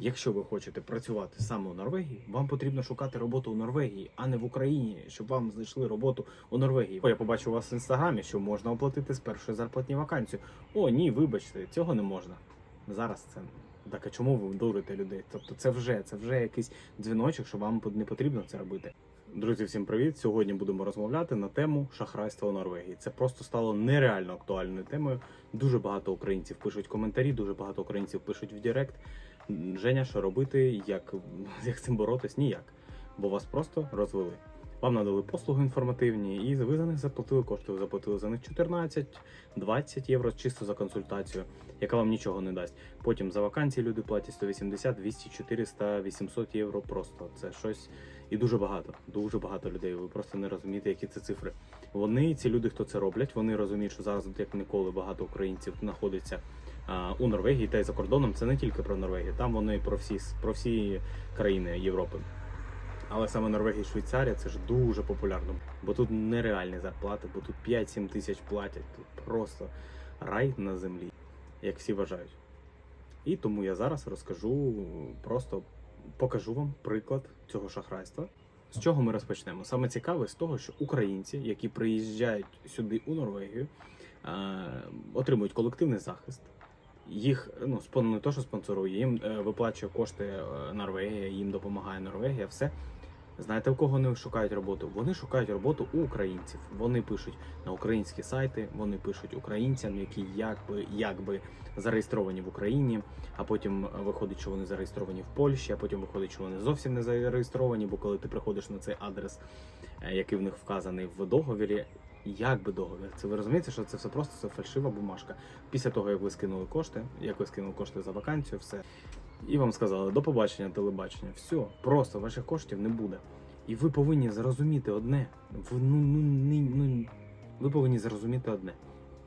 Якщо ви хочете працювати саме у Норвегії, вам потрібно шукати роботу у Норвегії, а не в Україні, щоб вам знайшли роботу у Норвегії. О, я побачив вас в інстаграмі, що можна оплатити з першої зарплатні вакансію. О, ні, вибачте, цього не можна. Зараз це так. А чому ви дурите людей? Тобто, це вже це вже якийсь дзвіночок, що вам не потрібно це робити. Друзі, всім привіт! Сьогодні будемо розмовляти на тему шахрайства у Норвегії. Це просто стало нереально актуальною темою. Дуже багато українців пишуть коментарі, дуже багато українців пишуть в Директ. Женя, що робити, як, як цим боротись? Ніяк. Бо вас просто розвели. Вам надали послуги інформативні, і ви за них заплатили кошти. Ви заплатили за них 14-20 євро чисто за консультацію, яка вам нічого не дасть. Потім за вакансії люди платять 180, 200, 400, 800 євро. Просто це щось і дуже багато. Дуже багато людей. Ви просто не розумієте, які це цифри. Вони, ці люди, хто це роблять, вони розуміють, що зараз як ніколи багато українців знаходиться у Норвегії та й за кордоном. Це не тільки про Норвегію, там вони про всі про всі країни Європи. Але саме Норвегія і Швейцарія це ж дуже популярно, бо тут нереальні зарплати, бо тут 5-7 тисяч платять. Тут просто рай на землі, як всі вважають. І тому я зараз розкажу, просто покажу вам приклад цього шахрайства. З чого ми розпочнемо? Саме цікаве з того, що українці, які приїжджають сюди у Норвегію, отримують колективний захист. Їх ну спон не то, що спонсорує, їм е, виплачує кошти е, Норвегія, їм допомагає Норвегія. Все знаєте, у кого вони шукають роботу? Вони шукають роботу у українців. Вони пишуть на українські сайти, вони пишуть українцям, які якби якби зареєстровані в Україні. А потім е, виходить, що вони зареєстровані в Польщі, а потім виходить, що вони зовсім не зареєстровані. Бо коли ти приходиш на цей адрес, який в них вказаний в договірі. Як би договір? Це ви розумієте, що це все просто це фальшива бумажка. Після того, як ви скинули кошти, як ви скинули кошти за вакансію, все. І вам сказали до побачення, телебачення. Все, просто ваших коштів не буде. І ви повинні зрозуміти одне. Ви, ну, ну, ну, ви повинні зрозуміти одне.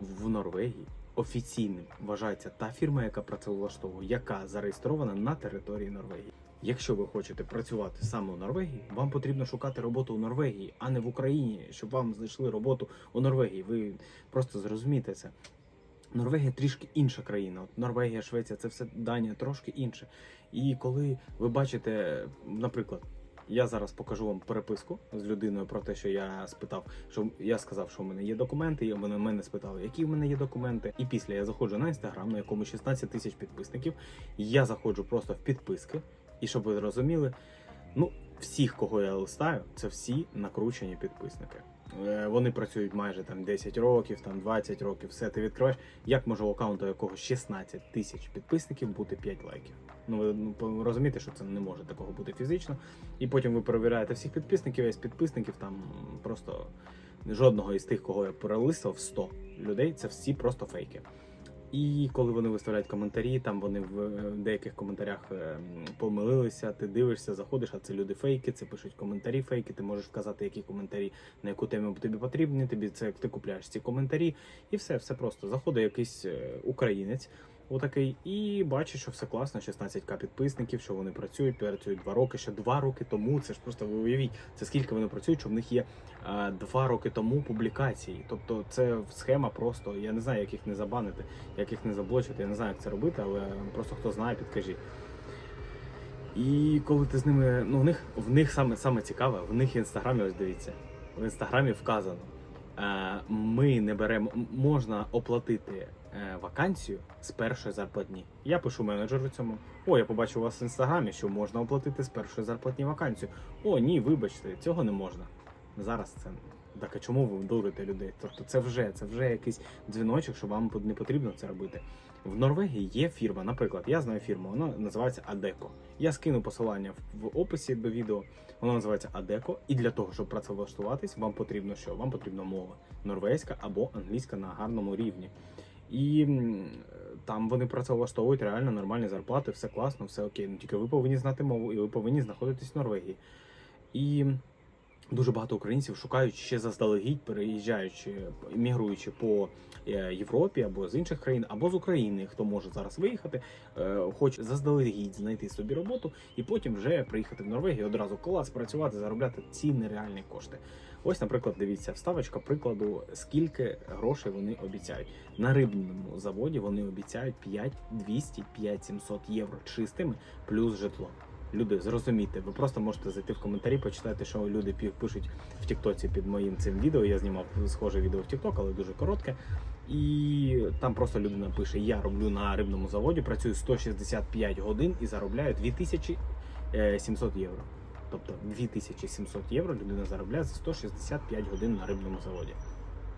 В Норвегії офіційним вважається та фірма, яка працевлаштовує, яка зареєстрована на території Норвегії. Якщо ви хочете працювати саме у Норвегії, вам потрібно шукати роботу у Норвегії, а не в Україні, щоб вам знайшли роботу у Норвегії. Ви просто зрозумієте це. Норвегія трішки інша країна. От Норвегія, Швеція, це все Данія трошки інше. І коли ви бачите, наприклад, я зараз покажу вам переписку з людиною про те, що я спитав, що я сказав, що в мене є документи, і вони мене спитали, які в мене є документи. І після я заходжу на інстаграм, на якому 16 тисяч підписників. Я заходжу просто в підписки, і щоб ви розуміли, ну всіх, кого я листаю, це всі накручені підписники. Е, Вони працюють майже там 10 років, там 20 років. Все ти відкриваєш. Як може у аккаунту якого 16 тисяч підписників бути 5 лайків? Ну ви ну, розумієте, що це не може такого бути фізично. І потім ви перевіряєте всіх підписників, а з підписників там просто жодного із тих, кого я перелистував, 100 людей, це всі просто фейки. І коли вони виставляють коментарі, там вони в е, деяких коментарях е, помилилися, ти дивишся, заходиш, а це люди фейки, це пишуть коментарі фейки. Ти можеш вказати, які коментарі на яку тему тобі потрібні. Тобі це ти купляєш ці коментарі, і все, все просто. Заходить якийсь е, українець. Отакий, і бачить, що все класно, 16к підписників, що вони працюють, працюють два роки. Ще два роки тому. Це ж просто ви уявіть, це скільки вони працюють, що в них є е, два роки тому публікації. Тобто це схема просто. Я не знаю, як їх не забанити, як їх не заблочити. Я не знаю, як це робити, але просто хто знає, підкажіть. І коли ти з ними, ну в них в них саме саме цікаве, в них інстаграмі, ось дивіться, в інстаграмі вказано. е, Ми не беремо, можна оплатити е, вакансію з першої зарплатні. Я пишу менеджеру цьому. О, я побачив вас в інстаграмі, що можна оплатити з першої зарплатні вакансію. О, ні, вибачте, цього не можна. Зараз це так, а чому ви дурите людей? Тобто це вже це вже якийсь дзвіночок, що вам не потрібно це робити. В Норвегії є фірма, наприклад, я знаю фірму, вона називається Адеко. Я скину посилання в описі до відео. Вона називається Адеко. І для того, щоб працевлаштуватись, вам потрібно що? Вам потрібна мова норвезька або англійська на гарному рівні. І там вони працевлаштовують реально нормальні зарплати, все класно, все окей. Ну тільки ви повинні знати мову, і ви повинні знаходитись в Норвегії. І Дуже багато українців шукають ще заздалегідь, переїжджаючи, мігруючи по е, Європі або з інших країн, або з України, хто може зараз виїхати, е, хоче заздалегідь знайти собі роботу і потім вже приїхати в Норвегію одразу клас, працювати, заробляти ці нереальні кошти. Ось, наприклад, дивіться, вставочка прикладу, скільки грошей вони обіцяють. На рибному заводі вони обіцяють 5 200 5 700 євро чистими плюс житло. Люди, зрозумійте, ви просто можете зайти в коментарі, почитати, що люди пишуть в Тіктоці під моїм цим відео. Я знімав схоже відео в Тікток, але дуже коротке. І там просто людина пише: Я роблю на рибному заводі, працюю 165 годин і заробляю 2700 євро. Тобто 2700 євро людина заробляє за 165 годин на рибному заводі.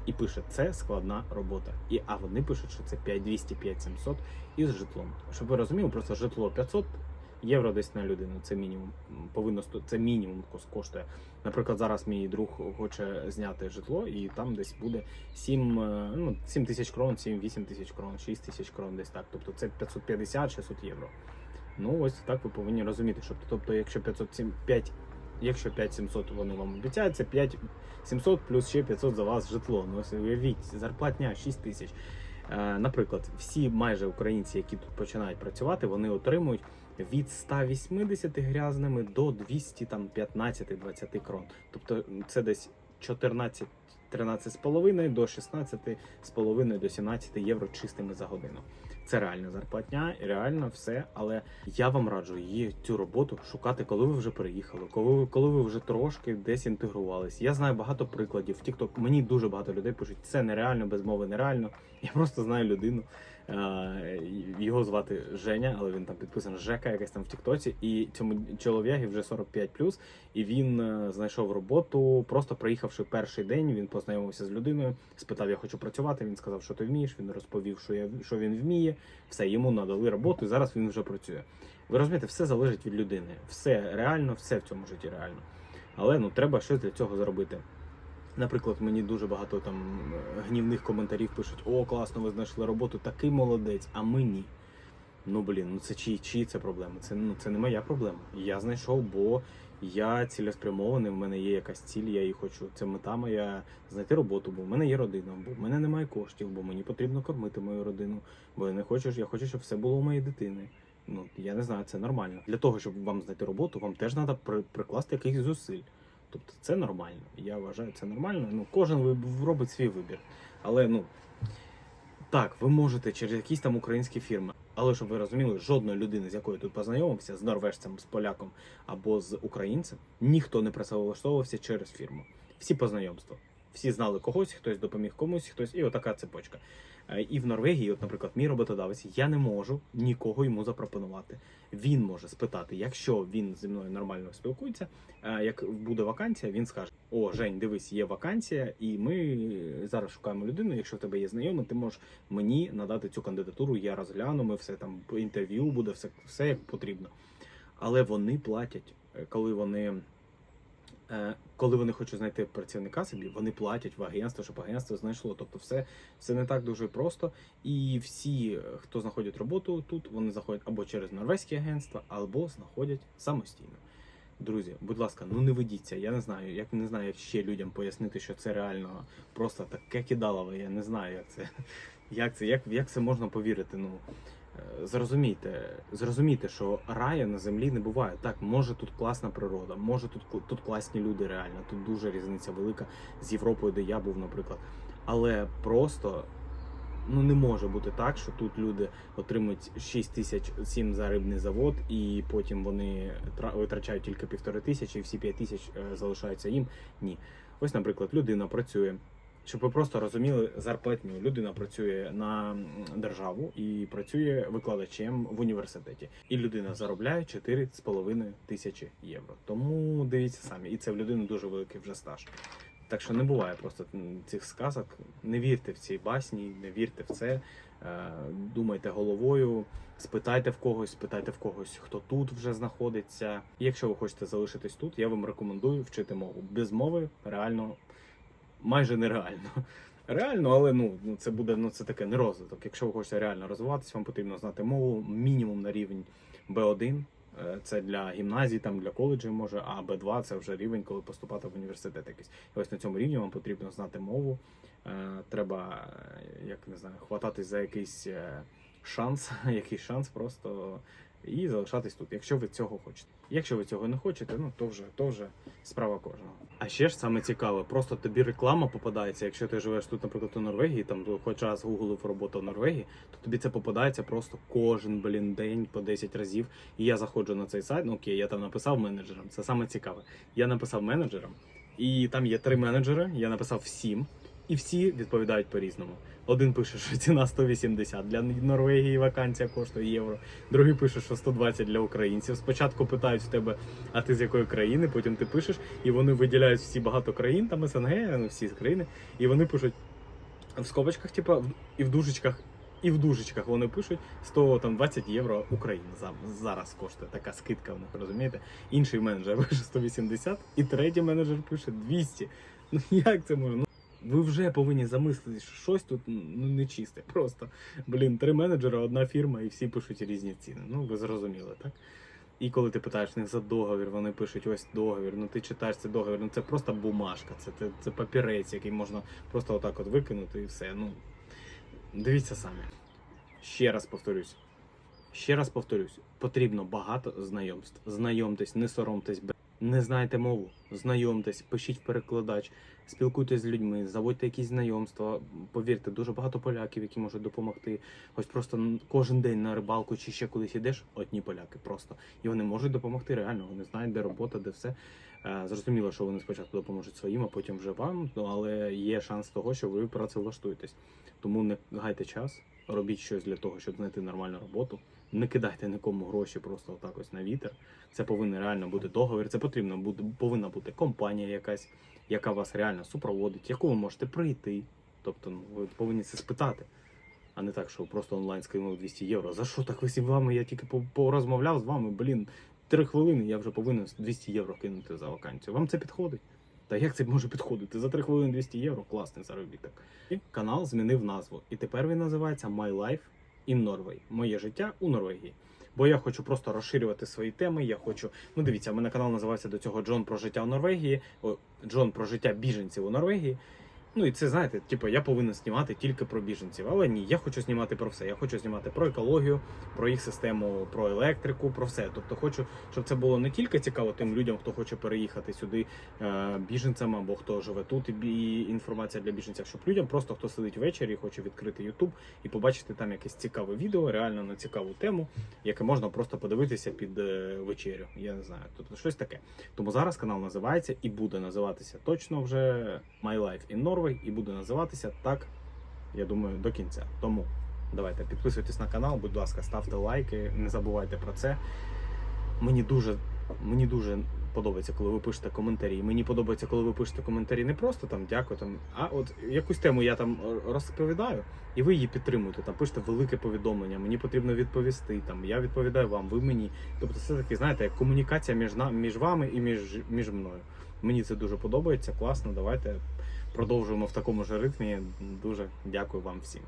І пише, це складна робота. І, а вони пишуть, що це 5200 5700 із житлом. Щоб ви розуміли, просто житло 500 євро десь на людину. Це мінімум. Повинно це мінімум коштує. Наприклад, зараз мій друг хоче зняти житло, і там десь буде 7, е, ну, 7 тисяч крон, 7-8 тисяч крон, 6 тисяч крон, десь так. Тобто це 550-600 євро. Ну ось так ви повинні розуміти, що тобто, якщо 507, 5, якщо 5700 вони вам обіцяють, це 5700 плюс ще 500 за вас житло. Ну ось уявіть, зарплатня 6 тисяч. Е, Наприклад, всі майже українці, які тут починають працювати, вони отримують від 180 грязними до 215-20 крон. Тобто це десь 14 13,5 до 16,5 до 17 євро чистими за годину. Це реальна зарплатня, реально все. Але я вам раджу її цю роботу шукати, коли ви вже переїхали, коли ви, коли ви вже трошки десь інтегрувались. Я знаю багато прикладів. TikTok мені дуже багато людей пишуть, це нереально, без мови нереально. Я просто знаю людину. Е, Його звати Женя, але він там підписаний Жека, якась там в Тіктоці. І цьому чоловігі вже 45 і він е, знайшов роботу, просто приїхавши перший день. Він познайомився з людиною, спитав, я хочу працювати. Він сказав, що ти вмієш. Він розповів, що я що він вміє. Все йому надали роботу, і зараз він вже працює. Ви розумієте, все залежить від людини. Все реально, все в цьому житті реально. Але ну треба щось для цього зробити. Наприклад, мені дуже багато там е, гнівних коментарів пишуть: О, класно, ви знайшли роботу, такий молодець, а ми ні. Ну блін, ну це чиї, чиї це проблема? Це ну це не моя проблема. Я знайшов, бо я цілеспрямований, в мене є якась ціль, я її хочу. Це мета моя знайти роботу, бо в мене є родина, бо в мене немає коштів, бо мені потрібно кормити мою родину. Бо я не хочу, я хочу, щоб все було у моєї дитини. Ну я не знаю, це нормально. Для того, щоб вам знайти роботу, вам теж треба при, прикласти якихось зусиль. Тобто це нормально. Я вважаю, це нормально. Ну, кожен робить свій вибір. Але ну так, ви можете через якісь там українські фірми. Але щоб ви розуміли, жодної людини, з якою тут познайомився, з норвежцем, з поляком або з українцем, ніхто не працевлаштовувався через фірму. Всі по знайомству. Всі знали когось, хтось допоміг комусь, хтось, і отака цепочка. Е, І в Норвегії, от, наприклад, мій роботодавець, я не можу нікого йому запропонувати. Він може спитати, якщо він зі мною нормально спілкується, е, як буде вакансія, він скаже: О, Жень, дивись, є вакансія, і ми зараз шукаємо людину. Якщо в тебе є знайомий, ти можеш мені надати цю кандидатуру, я розгляну, ми все там інтерв'ю буде, все, все як потрібно. Але вони платять, е, коли вони. Е, Коли вони хочуть знайти працівника собі, вони платять в агентство, щоб агентство знайшло. Тобто, все, все не так дуже просто. І всі, е, хто знаходять роботу тут, вони заходять або через норвезькі агентства, або знаходять самостійно. Друзі, будь ласка, ну не ведіться. Я не знаю, як не знаю, як ще людям пояснити, що це реально просто таке кидалове. Я не знаю, як це, як це, як, як це можна повірити. Ну зрозумійте, зрозумійте, що рая на землі не буває. Так, може тут класна природа, може тут тут класні люди реально. Тут дуже різниця велика з Європою, де я був, наприклад. Але просто ну не може бути так, що тут люди отримують 6 тисяч сім за рибний завод, і потім вони тра- витрачають тільки півтори тисячі, і всі 5 тисяч е, залишаються їм. Ні. Ось, наприклад, людина працює. Щоб ви просто розуміли зарплатню, людина працює на державу і працює викладачем в університеті. І людина заробляє 4,5 тисячі євро. Тому дивіться самі, і це в людини дуже великий вже стаж. Так що не буває просто цих сказок. Не вірте в ці басні, не вірте в це. Е, Думайте головою, спитайте в когось, спитайте в когось, хто тут вже знаходиться. І якщо ви хочете залишитись тут, я вам рекомендую вчити мову. Без мови реально майже нереально. Реально, але ну ну, це буде ну це таке не розвиток. Якщо ви хочете реально розвиватися, вам потрібно знати мову мінімум на рівень B1, Е, Це для гімназій, там для коледжів може, а Б2 це вже рівень, коли поступати в університет якийсь. І ось на цьому рівні вам потрібно знати мову. Е, Треба, е, як не знаю, хвататись за якийсь шанс, якийсь шанс просто і залишатись тут, якщо ви цього хочете. Якщо ви цього не хочете, ну то вже то вже справа кожного. А ще ж саме цікаве, просто тобі реклама попадається. Якщо ти живеш тут, наприклад, у Норвегії, там ну, хоч раз гуглив роботу в Норвегії, то тобі це попадається просто кожен блін день по 10 разів. І я заходжу на цей сайт. Ну окей, я там написав менеджерам. Це саме цікаве. Я написав менеджерам, і там є три менеджери. Я написав всім, і всі відповідають по-різному. Один пише, що ціна 180 для Норвегії вакансія коштує євро. Другий пише, що 120 для українців. Спочатку питають в тебе, а ти з якої країни, потім ти пишеш, і вони виділяють всі багато країн, там СНГ, ну всі країни, і вони пишуть в скобочках, типа, і в дужечках. І в дужечках вони пишуть 100 там 20 євро Україна зараз коштує така скидка в них, розумієте? Інший менеджер пише 180, і третій менеджер пише 200. Ну як це може? Ви вже повинні замислитись, що щось тут ну не чисте. Просто блін, три менеджера, одна фірма, і всі пишуть різні ціни. Ну ви зрозуміли, так? І коли ти питаєш в них за договір, вони пишуть ось договір. Ну ти читаєш цей договір, ну це просто бумажка, це, це, це папірець, який можна просто отак от викинути і все. Ну дивіться самі. Ще раз повторюсь. Ще раз повторюсь, потрібно багато знайомств. Знайомтесь, не соромтесь, не знаєте мову, знайомтесь, пишіть в перекладач, спілкуйтесь з людьми, заводьте якісь знайомства. Повірте, дуже багато поляків, які можуть допомогти. Ось просто кожен день на рибалку чи ще кудись ідеш, одні поляки просто. І вони можуть допомогти реально. Вони знають, де робота, де все. Е, Зрозуміло, що вони спочатку допоможуть своїм, а потім вже вам. Ну але є шанс того, що ви працевлаштуєтесь. Тому не гайте час, робіть щось для того, щоб знайти нормальну роботу. Не кидайте нікому гроші просто отак ось на вітер. Це повинен реально бути договір. Це потрібно бути, повинна бути компанія якась, яка вас реально супроводить, яку ви можете прийти. Тобто, ну, ви повинні це спитати, а не так, що просто онлайн скинув 200 євро. За що так ви з вами? Я тільки порозмовляв з вами, блін, три хвилини я вже повинен 200 євро кинути за вакансію. Вам це підходить? Та як це може підходити? За 3 хвилини 200 євро класний заробіток. І канал змінив назву. І тепер він називається My Life in Norway. Моє життя у Норвегії. Бо я хочу просто розширювати свої теми. Я хочу. Ну дивіться, у мене канал називався до цього Джон про життя у Норвегії. О, Джон про життя біженців у Норвегії. Ну і це знаєте, типу, я повинен знімати тільки про біженців. Але ні, я хочу знімати про все. Я хочу знімати про екологію, про їх систему, про електрику, про все. Тобто хочу, щоб це було не тільки цікаво тим людям, хто хоче переїхати сюди е, біженцям або хто живе тут, і інформація для біженців, щоб людям просто хто сидить ввечері і хоче відкрити YouTube і побачити там якесь цікаве відео, реально на цікаву тему, яке можна просто подивитися під е, вечерю. Я не знаю, тобто щось таке. Тому зараз канал називається і буде називатися точно вже My Life in Norway, і буде називатися так, я думаю, до кінця. Тому давайте підписуйтесь на канал, будь ласка, ставте лайки, не забувайте про це. Мені дуже, мені дуже подобається, коли ви пишете коментарі. Мені подобається, коли ви пишете коментарі не просто там дякую, там, а от якусь тему я там розповідаю, і ви її підтримуєте. Там пишете велике повідомлення, мені потрібно відповісти. Там я відповідаю вам, ви мені. Тобто, це таки, знаєте, як комунікація між між вами і між, між мною. Мені це дуже подобається, класно. Давайте продовжуємо в такому ж ритмі. Дуже дякую вам всім.